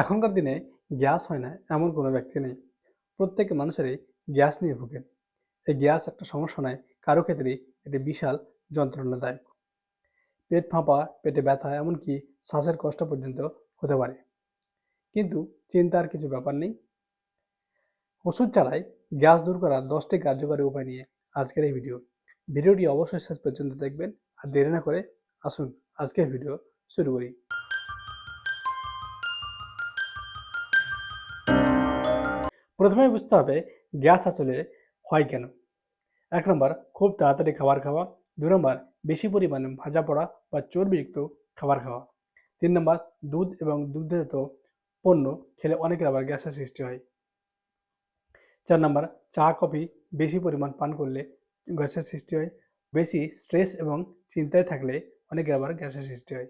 এখনকার দিনে গ্যাস হয় না, এমন কোনো ব্যক্তি নেই। প্রত্যেক মানুষেরই গ্যাস নিয়ে ভোগেন এই গ্যাস একটা সমস্যা নয়, কারও ক্ষেত্রেই এটি বিশাল যন্ত্রণাদায়ক। পেট ফাঁপা, পেটে ব্যথা, এমনকি শ্বাসের কষ্ট পর্যন্ত হতে পারে। কিন্তু চিন্তার কিছু ব্যাপার নেই। ওষুধ ছাড়াই গ্যাস দূর করার দশটি কার্যকরী উপায় নিয়ে আজকের এই ভিডিও। ভিডিওটি অবশ্যই শেষ পর্যন্ত দেখবেন আর দেরি না করে আসুন, আজকের ভিডিও শুরু করি। প্রথমে বুঝতে হবে গ্যাস আসলে হয় কেন। এক নম্বর, খুব তাড়াতাড়ি খাবার খাওয়া। দুই নম্বর, বেশি পরিমাণে ভাজা পড়া বা চর্বিযুক্ত খাবার খাওয়া। তিন নম্বর, দুধ এবং দুগ্ধজাত পণ্য খেলে অনেকের আবার গ্যাসের সৃষ্টি হয়। চার নম্বর, চা, কফি বেশি পরিমাণ পান করলে গ্যাসের সৃষ্টি হয়। বেশি স্ট্রেস এবং চিন্তায় থাকলে অনেকের আবার গ্যাসের সৃষ্টি হয়।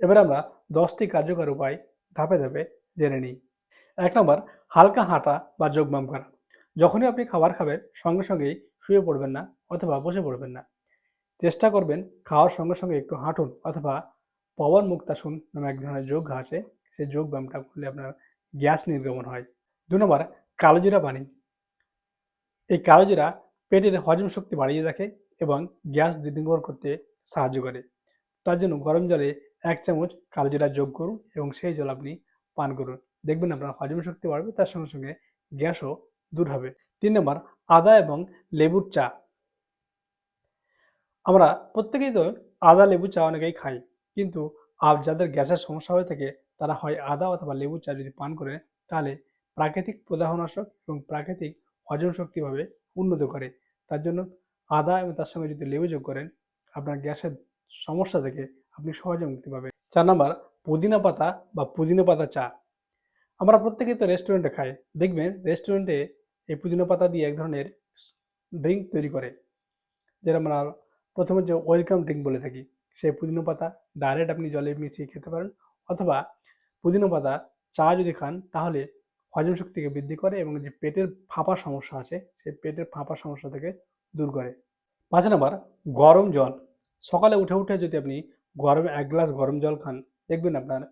এবার আমরা দশটি কার্যকর উপায় ধাপে ধাপে জেনে নিই। এক নম্বর, হালকা হাঁটা বা যোগব্যায়াম করা। যখনই আপনি খাবার খাবেন, সঙ্গে সঙ্গেই শুয়ে পড়বেন না অথবা বসে পড়বেন না। চেষ্টা করবেন খাওয়ার সঙ্গে সঙ্গে একটু হাঁটুন অথবা পবন মুক্তাসন নামে এক ধরনের যোগ আছে। সেই যোগ ব্যায়ামটা করলে আপনার গ্যাস নির্গমন হয়। দু নম্বর, কালোজিরা পানি এই কালোজিরা পেটের হজম শক্তি বাড়িয়ে রাখে এবং গ্যাস নির্গমন করতে সাহায্য করে। তার জন্য গরম জলে এক চামচ কালোজিরা যোগ করুন এবং সেই জল আপনি পান করুন। দেখবেন আপনার হজম শক্তি বাড়বে, তার সঙ্গে সঙ্গে গ্যাসও দূর হবে। তিন নম্বর, আদা এবং লেবুর চা। আমরা প্রত্যেকেই তো আদা, লেবু, চা অনেকেই খাই, কিন্তু যাদের গ্যাসের সমস্যা হয়ে থাকে, তারা হয় আদা অথবা লেবু চা যদি পান করে, তাহলে প্রাকৃতিক প্রদাহনাশক এবং প্রাকৃতিক হজম শক্তিভাবে উন্নত করে। তার জন্য আদা এবং তার সঙ্গে যদি লেবু যোগ করেন, আপনার গ্যাসের সমস্যা থেকে আপনি সহজে মুক্তি পাবেন। চার নম্বর, পুদিনা পাতা বা পুদিনা পাতা চা। আমরা প্রত্যেকেই তো রেস্টুরেন্টে খাই। দেখবেন রেস্টুরেন্টে এই পুদিনা পাতা দিয়ে এক ধরনের ড্রিঙ্ক তৈরি করে। যেটা আমরা প্রথমে যে ওয়েলকাম ড্রিঙ্ক বলে থাকি। সেই পুদিনা পাতা ডাইরেক্ট আপনি জলে মিশিয়ে খেতে পারেন অথবা পুদিনা পাতা চা যদি খান তাহলে হজম শক্তিকে বৃদ্ধি করে এবং যে পেটের ফাঁপার সমস্যা আছে সেই পেটের ফাঁপার সমস্যা থেকে দূর করে। পাঁচ নাম্বার, গরম জল। সকালে উঠে উঠে যদি আপনি গরম এক গ্লাস গরম জল খান, দেখবেন আপনার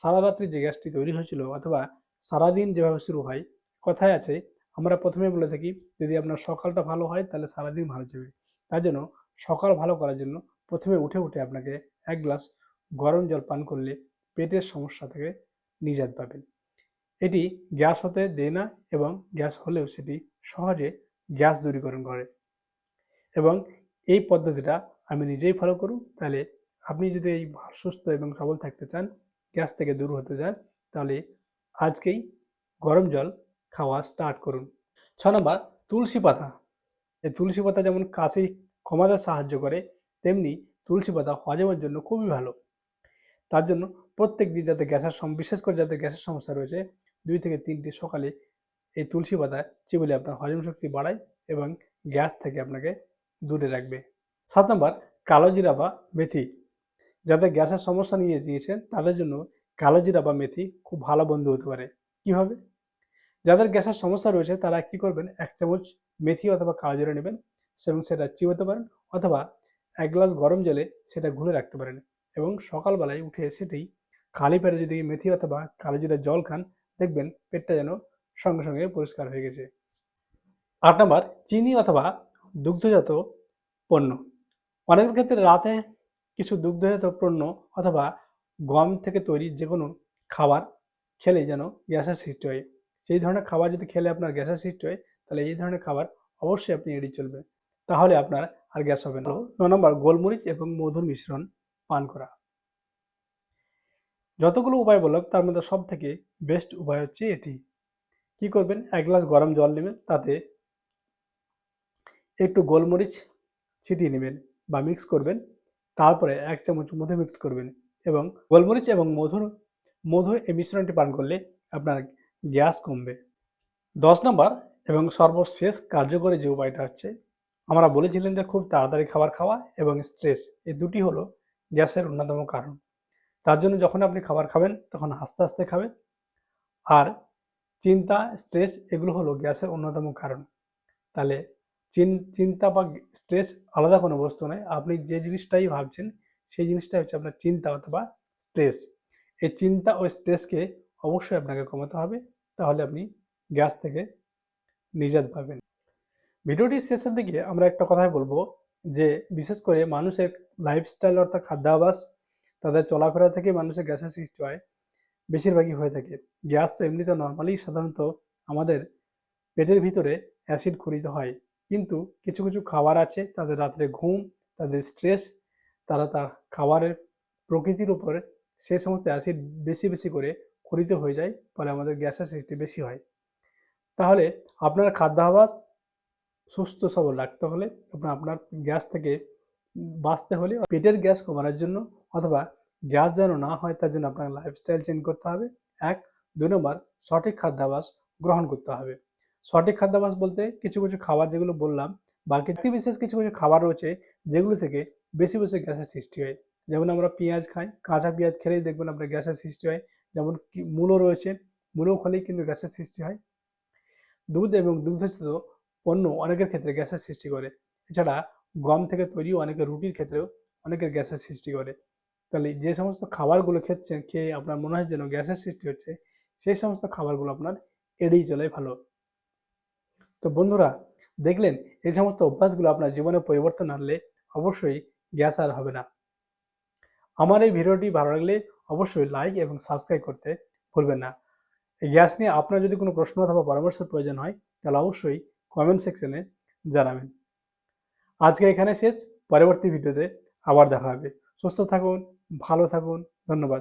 সারা রাত্রি যে গ্যাসটি তৈরি হয়েছিল অথবা সারাদিন যেভাবে শুরু হয়, কথায় আছে, আমরা প্রথমে বলে থাকি, যদি আপনার সকালটা ভালো হয় তাহলে সারাদিন ভালো যাবে। তার জন্য সকাল ভালো করার জন্য প্রথমে উঠে উঠে আপনাকে এক গ্লাস গরম জল পান করলে পেটের সমস্যা থেকে নিজাত পাবেন। এটি গ্যাস হতে দেয় না এবং গ্যাস হলেও সেটি সহজে গ্যাস দূরীকরণ করে। এবং এই পদ্ধতিটা আমি নিজেই ফলো করুন, তাহলে আপনি যদি এই সুস্থ এবং সবল থাকতে চান গ্যাস থেকে দূর হতে চান তাহলে আজকেই গরম জল খাওয়া স্টার্ট করুন। ছ নম্বর, তুলসী পাতা। এই তুলসী পাতা যেমন কাশি কমাতে সাহায্য করে, তেমনি তুলসী পাতা হজমের জন্য খুবই ভালো। তার জন্য প্রত্যেক দিন যাতে গ্যাসের বিশেষ করে যাদের গ্যাসের সমস্যা রয়েছে, দুই থেকে তিনটি সকালে এই তুলসী পাতা চিবলে আপনার হজম শক্তি বাড়ায় এবং গ্যাস থেকে আপনাকে দূরে রাখবে। সাত নম্বর, কালো জিরা বা মেথি। যাদের গ্যাসের সমস্যা নিয়ে নিয়েছেন তাদের জন্য কালো জিরা বা মেথি খুব ভালো বন্ধু হতে পারে। কীভাবে? যাদের গ্যাসের সমস্যা রয়েছে, তারা কি করবেন? এক চামচ মেথি অথবা কালো জিরা নেবেন এবং সেটা চিবোতে পারেন অথবা এক গ্লাস গরম জলে সেটা ঘুরে রাখতে পারেন এবং সকালবেলায় উঠে সেটি খালি পেটে যদি মেথি অথবা কালো জিরা জল খান, দেখবেন পেটটা যেন সঙ্গে সঙ্গে পরিষ্কার হয়ে গেছে। আট নম্বর, চিনি অথবা দুগ্ধজাত পণ্য। অনেকের ক্ষেত্রে রাতে কিছু দুগ্ধজাত পণ্য অথবা গম থেকে তৈরি যে কোনো খাবার খেলে যেন গ্যাসের সৃষ্টি হয়। সেই ধরনের খাবার যদি খেলে আপনার গ্যাসের সৃষ্টি হয়, তাহলে এই ধরনের খাবার অবশ্যই আপনি এড়িয়ে চলবেন। তাহলে আপনার আর গ্যাস হবে না। ন নম্বর, গোলমরিচ এবং মধুর মিশ্রণ পান করা। যতগুলো উপায় বললাম তার মধ্যে সব থেকে বেস্ট উপায় হচ্ছে এটি। কি করবেন? এক গ্লাস গরম জল নেবেন, তাতে একটু গোলমরিচ ছিটিয়ে নেবেন বা মিক্স করবেন। তারপরে এক চামচ মধু মিক্স করবেন এবং গোলমরিচ এবং মধুর মধুর এই মিশ্রণটি পান করলে আপনার গ্যাস কমবে। দশ নম্বর এবং সর্বশেষ কার্যকরী যে উপায়টা হচ্ছে, আমরা বলেছিলেন যে খুব তাড়াতাড়ি খাবার খাওয়া এবং স্ট্রেস এই দুটি হলো গ্যাসের অন্যতম কারণ। তার জন্য যখন আপনি খাবার খাবেন, তখন আস্তে আস্তে খাবেন। আর চিন্তা স্ট্রেস এগুলো হলো গ্যাসের অন্যতম কারণ। তাহলে চিন্তা বা স্ট্রেস আলাদা কোনো বস্তু নয়। আপনি যে জিনিসটাই ভাবছেন, সেই জিনিসটাই হচ্ছে আপনার চিন্তা অথবা স্ট্রেস এই চিন্তা ও স্ট্রেসকে অবশ্যই আপনাকে কমাতে হবে। তাহলে আপনি গ্যাস থেকে নিজাত পাবেন। ভিডিওটির শেষের দিকে আমরা একটা কথাই বলব যে, বিশেষ করে মানুষের লাইফস্টাইল অর্থাৎ খাদ্যাভ্যাস, তাদের চলাফেরা থেকে মানুষের গ্যাসের সৃষ্টি হয়, বেশিরভাগই হয়ে থাকে। গ্যাস তো এমনিতে নর্মালি সাধারণত আমাদের পেটের ভিতরে অ্যাসিড খরিত হয়। কিন্তু কিছু কিছু খাবার আছে তাদের রাত্রে ঘুম, তাদের স্ট্রেস তারা তার খাবারের প্রকৃতির উপরে সে সমস্ত অ্যাসিড বেশি বেশি করে খরিত হয়ে যায় ফলে আমাদের গ্যাসের সৃষ্টি বেশি হয়। তাহলে আপনার খাদ্যাভ্যাস সুস্থ, সবল রাখতে হলে আপনার আপনার গ্যাস থেকে বাঁচতে হলে পেটের গ্যাস কমানোর জন্য অথবা গ্যাস যেন না হয় তার জন্য আপনার লাইফস্টাইল চেঞ্জ করতে হবে। এক, দুই নম্বর, সঠিক খাদ্যাভাস গ্রহণ করতে হবে। সঠিক খাদ্যাভ্যাস বলতে কিছু কিছু খাবার যেগুলো বললাম, বা ব্যক্তি বিশেষ কিছু কিছু খাবার রয়েছে যেগুলো থেকে বেশি বেশি গ্যাসের সৃষ্টি হয়। যেমন আমরা পেঁয়াজ খাই, কাঁচা পেঁয়াজ খেলেই দেখবেন আপনার গ্যাসের সৃষ্টি হয়। যেমন মূলো রয়েছে, মূলো খেলেই কিন্তু গ্যাসের সৃষ্টি হয়। দুধ এবং দুগ্ধজাত পণ্য অনেকের ক্ষেত্রে গ্যাসের সৃষ্টি করে। এছাড়া গম থেকে তৈরি অনেকে রুটির ক্ষেত্রেও অনেকের গ্যাসের সৃষ্টি করে। তাহলে যে সমস্ত খাবারগুলো খেচ্ছেন, খেয়ে আপনার মনে হয় যেন গ্যাসের সৃষ্টি হচ্ছে, সেই সমস্ত খাবারগুলো আপনার এড়িয়ে চলে ভালো। তো বন্ধুরা, দেখলেন এই সমস্ত অভ্যাসগুলো আপনার জীবনে পরিবর্তন আনলে অবশ্যই গ্যাস আর হবে না। আমার এই ভিডিওটি ভালো লাগলে অবশ্যই লাইক এবং সাবস্ক্রাইব করতে ভুলবেন না। এই গ্যাস নিয়ে আপনার যদি কোনো প্রশ্ন অথবা পরামর্শের প্রয়োজন হয়, তাহলে অবশ্যই কমেন্ট সেকশনে জানাবেন। আজকে এখানে শেষ, পরবর্তী ভিডিওতে আবার দেখা হবে। সুস্থ থাকুন, ভালো থাকুন, ধন্যবাদ।